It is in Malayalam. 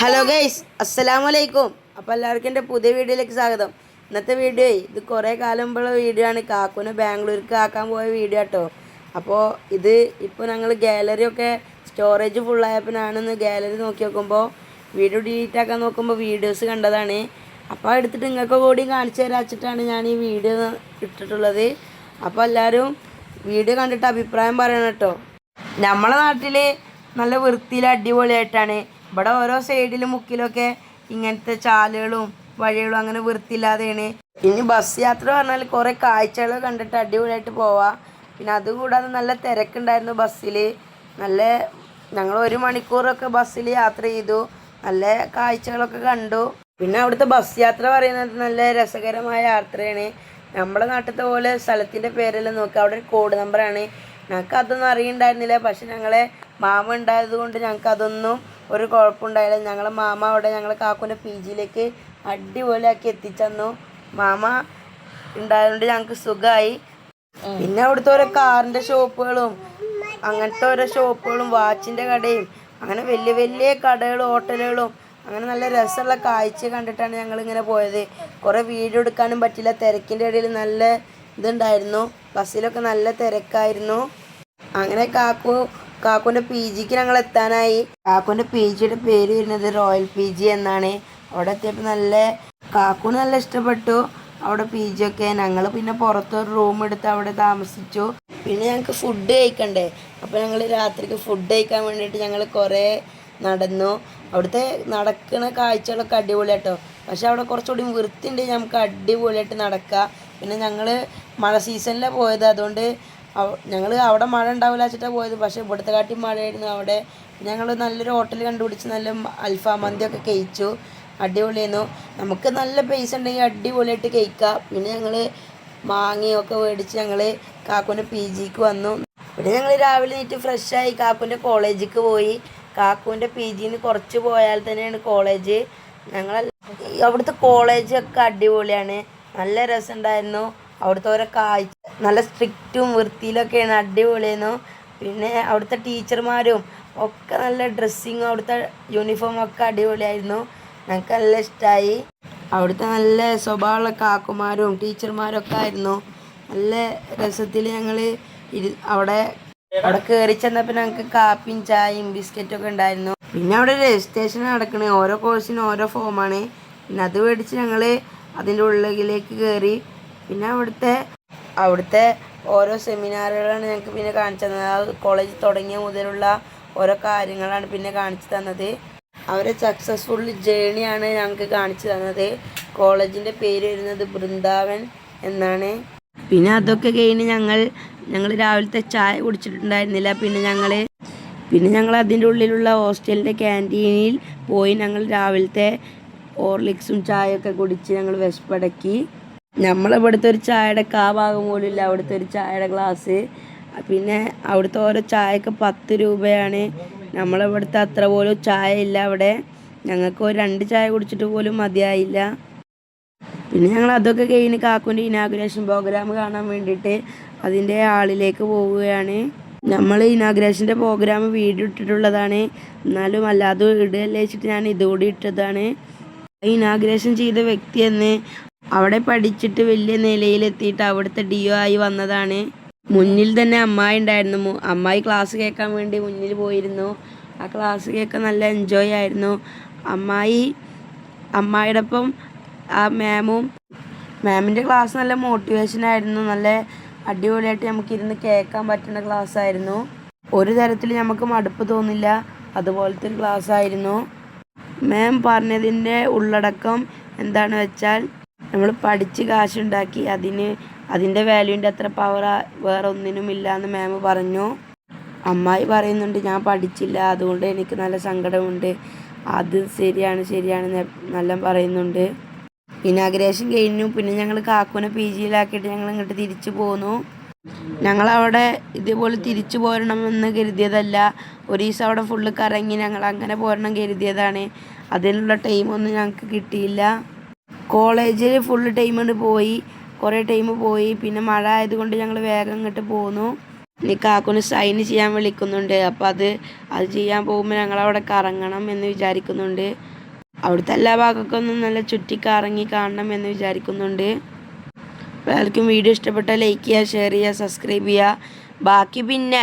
ഹലോ ഗൈസ് അസ്സലാമു അലൈക്കും അപ്പോൾ എല്ലാവർക്കും എന്റെ പുതിയ വീഡിയോയിലേക്ക് സ്വാഗതം. ഇന്നത്തെ വീഡിയോ ഇത് കുറേ കാലം മുമ്പുള്ള വീഡിയോ ആണ്. കാക്കുനെ ബാംഗ്ലൂർക്ക് ആക്കാൻ പോയ വീഡിയോ കേട്ടോ അപ്പോൾ ഇത് ഇപ്പോൾ ഞങ്ങൾ ഗാലറി ഒക്കെ സ്റ്റോറേജ് ഫുള്ളായപ്പോഴാണെന്ന് ഗാലറി നോക്കി നോക്കുമ്പോൾ വീഡിയോ ഡിലീറ്റ് ആക്കാൻ നോക്കുമ്പോൾ വീഡിയോസ് കണ്ടതാണ്. അപ്പോൾ എടുത്തിട്ട് നിങ്ങൾക്ക് കൂടി കാണിച്ചു തരാച്ചിട്ടാണ് ഞാൻ ഈ വീഡിയോ ഇട്ടിട്ടുള്ളത്. അപ്പോൾ എല്ലാവരും വീഡിയോ കണ്ടിട്ട് അഭിപ്രായം പറയണം കേട്ടോ. നമ്മളെ നാട്ടിൽ നല്ല വൃത്തിയിൽ അടിപൊളിയായിട്ടാണ് ഇവിടെ ഓരോ സൈഡിലും മുക്കിലൊക്കെ ഇങ്ങനത്തെ ചാലുകളും വഴികളും അങ്ങനെ വൃത്തിയില്ലാതെയാണ്. ഇനി ബസ് യാത്ര പറഞ്ഞാൽ കുറേ കാഴ്ചകൾ കണ്ടിട്ട് അടിപൊളിയായിട്ട് പോവാം. പിന്നെ അതുകൂടാതെ നല്ല തിരക്കുണ്ടായിരുന്നു ബസ്സിൽ നല്ല ഞങ്ങൾ ഒരു മണിക്കൂറൊക്കെ ബസ്സിൽ യാത്ര ചെയ്തു. നല്ല കാഴ്ചകളൊക്കെ കണ്ടു. പിന്നെ അവിടുത്തെ ബസ് യാത്ര പറയുന്നത് നല്ല രസകരമായ യാത്രയാണ്. നമ്മുടെ നാട്ടിലത്തെ പോലെ സ്ഥലത്തിന്റെ പേരെല്ലാം നോക്കുക അവിടെ ഒരു കോഡ് നമ്പറാണ്. ഞങ്ങൾക്ക് അതൊന്നും അറിയണ്ടായിരുന്നില്ല. പക്ഷെ ഞങ്ങളെ മാമ ഉണ്ടായത് കൊണ്ട് ഞങ്ങൾക്ക് ഒരു കുഴപ്പമുണ്ടായില്ല. ഞങ്ങൾ മാമ അവിടെ ഞങ്ങൾ കാക്കുന്റെ പി ജിയിലേക്ക് അടിപൊളിയാക്കി എത്തിച്ചന്നു. മാമ ഉണ്ടായതുകൊണ്ട് ഞങ്ങൾക്ക് സുഖമായി പിന്നെ അവിടുത്തെ ഓരോ കാറിന്റെ ഷോപ്പുകളും അങ്ങനത്തെ ഓരോ ഷോപ്പുകളും വാച്ചിന്റെ കടയും അങ്ങനെ വലിയ വലിയ കടകളും ഹോട്ടലുകളും അങ്ങനെ നല്ല രസമുള്ള കാഴ്ച കണ്ടിട്ടാണ് ഞങ്ങൾ ഇങ്ങനെ പോയത്. കുറേ വീഡിയോ എടുക്കാനും പറ്റില്ല. തിരക്കിന്റെ ഇടയിൽ നല്ല ഇതുണ്ടായിരുന്നു. ബസ്സിലൊക്കെ നല്ല തിരക്കായിരുന്നു. അങ്ങനെ കാക്കു കാക്കുവിന്റെ പി ജിക്ക് ഞങ്ങൾ എത്താനായി കാക്കുവിന്റെ പി ജിയുടെ പേര് വരുന്നത് റോയൽ പി ജി എന്നാണ്. അവിടെ എത്തിയപ്പോൾ നല്ല കാക്കു നല്ല ഇഷ്ടപ്പെട്ടു. അവിടെ പി ജി ഒക്കെ ഞങ്ങൾ പിന്നെ പുറത്തൊരു റൂം എടുത്ത് അവിടെ താമസിച്ചു. പിന്നെ ഞങ്ങൾക്ക് ഫുഡ് കഴിക്കണ്ടേ? അപ്പോൾ ഞങ്ങൾ രാത്രിക്ക് ഫുഡ് കഴിക്കാൻ വേണ്ടിയിട്ട് ഞങ്ങൾ കുറേ നടന്നു. അവിടുത്തെ നടക്കുന്ന കാഴ്ചകളൊക്കെ അടിപൊളിയാട്ടോ. പക്ഷെ അവിടെ കുറച്ചുകൂടി വൃത്തിയുണ്ട്. നമുക്ക് അടിപൊളിയായിട്ട് നടക്കാം. പിന്നെ ഞങ്ങൾ മഴ സീസണിലാണ് പോയത്. അതുകൊണ്ട് ഞങ്ങൾ അവിടെ മഴ ഉണ്ടാവില്ല വെച്ചിട്ടാണ് പോയത്. പക്ഷേ ഇവിടുത്തെ കാട്ടി മഴയായിരുന്നു. അവിടെ ഞങ്ങൾ നല്ലൊരു ഹോട്ടൽ കണ്ടുപിടിച്ച് നല്ല അൽഫാം മന്തിയൊക്കെ കഴിച്ചു. അടിപൊളിയായിരുന്നു. നമുക്ക് നല്ല പൈസ ഉണ്ടെങ്കിൽ അടിപൊളിയായിട്ട് കഴിക്കാം. പിന്നെ ഞങ്ങൾ മാങ്ങയൊക്കെ മേടിച്ച് ഞങ്ങൾ കാക്കുവിന്റെ പി ജിക്ക് വന്നു. പിന്നെ ഞങ്ങൾ രാവിലെ നീറ്റ് ഫ്രഷായി കാക്കുവിന്റെ കോളേജിലേക്ക് പോയി. കാക്കുവിന്റെ പി ജിന്ന് കുറച്ച് പോയാൽ തന്നെയാണ് കോളേജ്. ഞങ്ങൾ അവിടുത്തെ കോളേജൊക്കെ അടിപൊളിയാണ്. നല്ല രസമുണ്ടായിരുന്നു. അവിടുത്തെ ഓരോ കാഴ്ച നല്ല സ്ട്രിക്റ്റും വൃത്തിയിലൊക്കെയാണ് അടിപൊളിയായിരുന്നു. പിന്നെ അവിടുത്തെ ടീച്ചർമാരും ഒക്കെ നല്ല ഡ്രസ്സിങ്ങും അവിടുത്തെ യൂണിഫോം ഒക്കെ അടിപൊളിയായിരുന്നു. ഞങ്ങൾക്ക് നല്ല ഇഷ്ടമായി അവിടുത്തെ നല്ല സ്വഭാവമുള്ള കാക്കുമാരും ടീച്ചർമാരും ഒക്കെ ആയിരുന്നു. നല്ല രസത്തിൽ ഞങ്ങൾ അവിടെ അവിടെ കയറി ചെന്നപ്പോൾ ഞങ്ങൾക്ക് കാപ്പിയും ചായയും ബിസ്ക്കറ്റും ഒക്കെ ഉണ്ടായിരുന്നു. പിന്നെ അവിടെ രജിസ്ട്രേഷൻ നടക്കണേ ഓരോ കോഴ്സിനും ഓരോ ഫോമാണ് പിന്നെ അത് മേടിച്ച് ഞങ്ങൾ അതിന്റെ ഉള്ളിലേക്ക് കയറി പിന്നെ അവിടുത്തെ അവിടുത്തെ ഓരോ സെമിനാറുകളാണ് ഞങ്ങൾക്ക് പിന്നെ കാണിച്ചു തന്നത്. കോളേജ് തുടങ്ങിയ മുതലുള്ള ഓരോ കാര്യങ്ങളാണ് പിന്നെ കാണിച്ചു തന്നത്. അവരെ സക്സസ്ഫുൾ ജേണിയാണ് ഞങ്ങൾക്ക് കാണിച്ചു തന്നത്. കോളേജിന്റെ പേര് വരുന്നത് ബൃന്ദാവൻ എന്നാണ്. പിന്നെ അതൊക്കെ കഴിഞ്ഞ് ഞങ്ങൾ ഞങ്ങൾ രാവിലത്തെ ചായ കുടിച്ചിട്ടുണ്ടായിരുന്നില്ല. പിന്നെ ഞങ്ങൾ പിന്നെ ഞങ്ങൾ അതിന്റെ ഉള്ളിലുള്ള ഹോസ്റ്റലിന്റെ ക്യാന്റീനിൽ പോയി ഞങ്ങൾ രാവിലത്തെ ഓർലിക്സും ചായയൊക്കെ കുടിച്ച് ഞങ്ങൾ വിശപ്പടക്കി. നമ്മളിവിടുത്തെ ഒരു ചായയുടെ കാ ഭാഗം പോലും ഇല്ല അവിടുത്തെ ഒരു ചായയുടെ ഗ്ലാസ്. പിന്നെ അവിടുത്തെ ഓരോ ചായക്ക് പത്ത് രൂപയാണ്. നമ്മളിവിടുത്തെ അത്ര പോലും ചായ ഇല്ല അവിടെ. ഞങ്ങൾക്ക് ഒരു രണ്ട് ചായ കുടിച്ചിട്ട് പോലും മതിയായില്ല. പിന്നെ ഞങ്ങൾ അതൊക്കെ കഴിഞ്ഞ് കാക്കുന്റെ ഇനാഗുറേഷൻ പ്രോഗ്രാം കാണാൻ വേണ്ടിയിട്ട് അതിന്റെ ആളിലേക്ക് പോവുകയാണ്. നമ്മൾ ഇനാഗ്രേഷന്റെ പ്രോഗ്രാം വീഡിയോ ഇട്ടിട്ടുള്ളതാണ്. എന്നാലും അല്ലാതെ ഇടുകയല്ലേ വെച്ചിട്ട് ഞാൻ ഇതുകൂടി ഇട്ടതാണ്. ഇനാഗ്രേഷൻ ചെയ്ത വ്യക്തി എന്ന് അവിടെ പഠിച്ചിട്ട് വലിയ നിലയിലെത്തിയിട്ട് അവിടുത്തെ ഡി ഒ ആയി വന്നതാണ്. മുന്നിൽ തന്നെ അമ്മായി ഉണ്ടായിരുന്നു. അമ്മായി ക്ലാസ് കേൾക്കാൻ വേണ്ടി മുന്നിൽ പോയിരുന്നു. ആ ക്ലാസ് കേൾക്കാൻ നല്ല എൻജോയ് ആയിരുന്നു. അമ്മായി അമ്മായിയുടെ ഒപ്പം ആ മാമും മാമിന്റെ ക്ലാസ് നല്ല മോട്ടിവേഷൻ ആയിരുന്നു. നല്ല അടിപൊളിയായിട്ട് നമുക്ക് ഇരുന്ന് കേൾക്കാൻ പറ്റുന്ന ക്ലാസ് ആയിരുന്നു. ഒരു തരത്തിൽ നമുക്ക് മടുപ്പ് തോന്നില്ല. അതുപോലത്തെ ഒരു ക്ലാസ് ആയിരുന്നു. മാം പറഞ്ഞതിന്റെ ഉള്ളടക്കം എന്താണെന്ന് വെച്ചാൽ നമ്മൾ പഠിച്ച് കാശുണ്ടാക്കി അതിന് അതിന്റെ വാല്യൂന്റെ അത്ര പവർ വേറെ ഒന്നിനും ഇല്ല എന്ന് മാം പറഞ്ഞു. അമ്മായി പറയുന്നുണ്ട് ഞാൻ പഠിച്ചില്ല അതുകൊണ്ട് എനിക്ക് നല്ല സങ്കടമുണ്ട്. അത് ശരിയാണ് ശരിയാണ് നല്ല പറയുന്നുണ്ട്. ഇനാഗ്രേഷൻ കഴിഞ്ഞു. പിന്നെ ഞങ്ങൾ കാക്കുനെ പി ജിയിലാക്കിയിട്ട് ഞങ്ങൾ ഇങ്ങോട്ട് തിരിച്ചു പോന്നു. ഞങ്ങളവിടെ ഇതേപോലെ തിരിച്ചു പോരണമെന്ന് കരുതിയതല്ല. ഒരു ദിവസം അവിടെ ഫുള്ള് കറങ്ങി ഞങ്ങൾ അങ്ങനെ പോരണം കരുതിയതാണ്. അതിനുള്ള ടൈമൊന്നും ഞങ്ങൾക്ക് കിട്ടിയില്ല. കോളേജിൽ ഫുൾ ടൈം കൊണ്ട് പോയി. കുറേ ടൈം പോയി. പിന്നെ മഴ ആയതുകൊണ്ട് ഞങ്ങൾ വേഗം ഇങ്ങോട്ട് പോന്നു. ഇനി കാക്കുന് സൈൻ ചെയ്യാൻ വിളിക്കുന്നുണ്ട്. അപ്പോൾ അത് അത് ചെയ്യാൻ പോകുമ്പോൾ ഞങ്ങളവിടെ കറങ്ങണം എന്ന് വിചാരിക്കുന്നുണ്ട്. അവിടുത്തെ എല്ലാ ഭാഗക്കൊന്നും നല്ല ചുറ്റി കറങ്ങി കാണണം എന്ന് വിചാരിക്കുന്നുണ്ട്. അപ്പോൾ എല്ലാവർക്കും വീഡിയോ ഇഷ്ടപ്പെട്ടാൽ ലൈക്ക് ചെയ്യുക ഷെയർ ചെയ്യുക സബ്സ്ക്രൈബ് ചെയ്യുക. ബാക്കി പിന്നെ